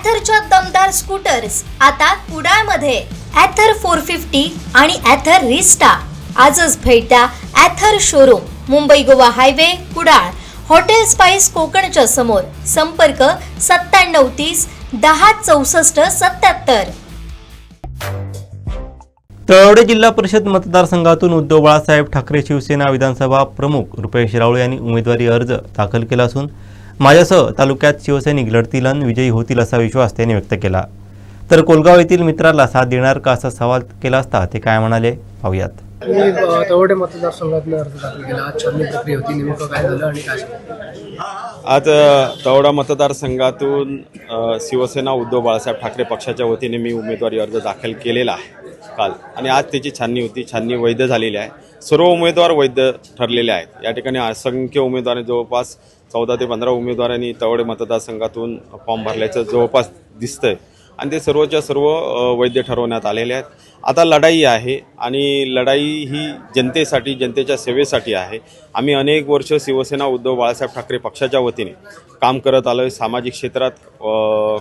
ॲथरच्या दमदार स्कूटर्स आता कुडाळमध्ये. ॲथर फोर फिफ्टी आणि ॲथर रिस्टा आजच भेट द्या Ather showroom Mumbai Goa highway Kudal. Hotel Spice कोकणच्या समोर. संपर्क सत्त्याण्णव तीस दहा चौसष्ट सत्याहत्तर तळवडे जिल्हा परिषद मतदारसंघातून उद्धव बाळासाहेब ठाकरे शिवसेना विधानसभा प्रमुख रुपेश राऊळ यांनी उमेदवारी अर्ज दाखल केला असून माझ्यासह तालुक्यात शिवसैनिक लढतील आणि विजयी होतील असा विश्वास त्यांनी व्यक्त केला. तर कोलगाव येथील मित्राला साथ देणार का असा सवाल केला असता ते काय म्हणाले पाहूयात. मी मतदारसंघातून अर्ज दाखल केला. आज छाननी प्रक्रिया होती. नेमकं काय झालं आणि काय आज तवडा मतदारसंघातून शिवसेना उद्धव बाळासाहेब ठाकरे पक्षाच्या वतीने मी उमेदवारी अर्ज दाखल केलेला आहे काल. आणि आज त्याची छाननी होती. छाननी वैध झालेली आहे. सर्व उमेदवार वैध ठरलेले आहेत. या ठिकाणी असंख्य उमेदवारांनी जवळपास चौदा ते पंधरा उमेदवारांनी तवडे मतदारसंघातून फॉर्म भरल्याचं जवळपास दिसतंय. आणि ते सर्वच्या सर्व वैद्य ठरवण्यात आलेले आहेत. आता लढाई आहे आणि लढाई ही जनतेसाठी जनतेच्या सेवेसाठी आहे. आम्ही अनेक वर्ष शिवसेना उद्धव बाळासाहेब ठाकरे पक्षाच्या वतीने काम करत आलो आहे सामाजिक क्षेत्रात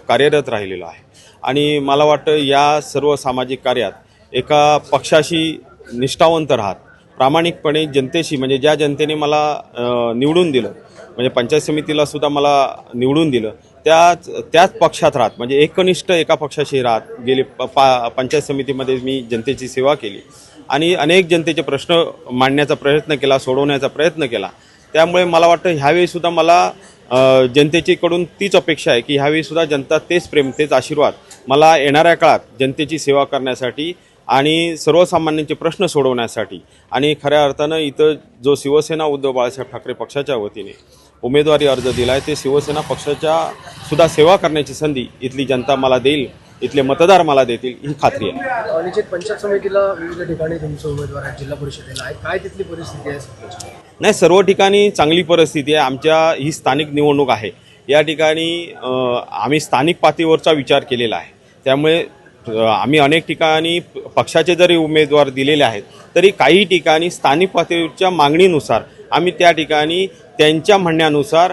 कार्यरत राहिलेलो आहे. आणि मला वाटतं या सर्व सामाजिक कार्यात एका पक्षाशी निष्ठावंत राहत प्रामाणिकपणे जनतेशी म्हणजे ज्या जनतेने मला निवडून दिलं म्हणजे पंचायत समितीला सुद्धा मला निवडून दिलं त्याच त्याच पक्षात राहत म्हणजे एकनिष्ठ एका पक्षाशी राहत गेले प- पा पंचायत समितीमध्ये मी जनतेची सेवा केली. आणि अनेक जनतेचे प्रश्न मांडण्याचा प्रयत्न केला सोडवण्याचा प्रयत्न केला. त्यामुळे मला वाटतं ह्यावेळीसुद्धा मला जनतेचीकडून तीच अपेक्षा आहे की ह्यावेळीसुद्धा जनता तेच प्रेम तेच आशीर्वाद मला येणाऱ्या काळात जनतेची सेवा करण्यासाठी आणि सर्वसामान्यांचे प्रश्न सोडवण्यासाठी आणि खऱ्या अर्थानं इथं जो शिवसेना उद्धव बाळासाहेब ठाकरे पक्षाच्या वतीने उमेदवारी अर्ज दिला आहे ते शिवसेना पक्षाच्या सुद्धा सेवा करण्याची संधी इथली जनता मला देईल इथले मतदार मला देतील ही खात्री आहे. अ, निश्चित पंचायत समितीला विविध ठिकाणी तुमचे उमेदवार आहेत जिल्हा परिषदेला आहेत. काय तिथली परिस्थिती आहे? नाही सर्व ठिकाणी चांगली परिस्थिती आहे. आमच्या ही स्थानिक निवडणूक आहे. या ठिकाणी आम्ही स्थानिक पातळीवरचा विचार केलेला आहे. त्यामुळे आम्ही अनेक ठिकाणी पक्षाचे जरी उमेदवार दिलेले आहेत तरी काही ठिकाणी स्थानिक पातळीवरच्या मागणीनुसार आम्ही त्या ठिकाणी त्यांच्या म्हणण्यानुसार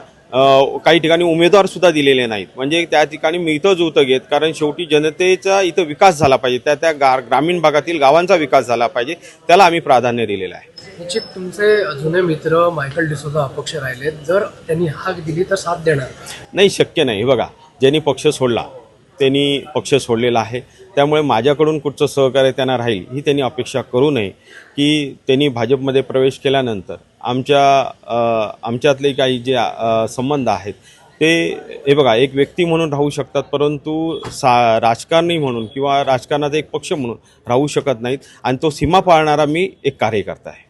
काही ठिकाणी उमेदवार सुद्धा दिलेले नाहीत. म्हणजे त्या ठिकाणी मिळतं जुळतं घेत कारण शेवटी जनतेचा इथं विकास झाला पाहिजे त्या त्या गा ग्रामीण भागातील गावांचा विकास झाला पाहिजे त्याला आम्ही प्राधान्य दिलेलं आहे. निश्चित तुमचे जुने मित्र मायकल डिसोजा अपक्ष राहिलेत जर त्यांनी हाक दिली तर साथ देणार. नाही शक्य नाही. बघा ज्यांनी पक्ष सोडला त्यांनी पक्ष सोडलेला आहे. त्यामुळे माझ्याकडून कुठचं सहकार्य त्यांना राहील ही त्यांनी अपेक्षा करू नये की त्यांनी भाजपमध्ये प्रवेश केल्यानंतर आमच्या आमच्यातले काही जे संबंध आहेत ते हे बघा एक व्यक्ती म्हणून राहू शकतात परंतु सा राजकारणी म्हणून किंवा राजकारणाचा एक पक्ष म्हणून राहू शकत नाहीत आणि तो सीमा पाळणारा मी एक कार्यकर्ता आहे.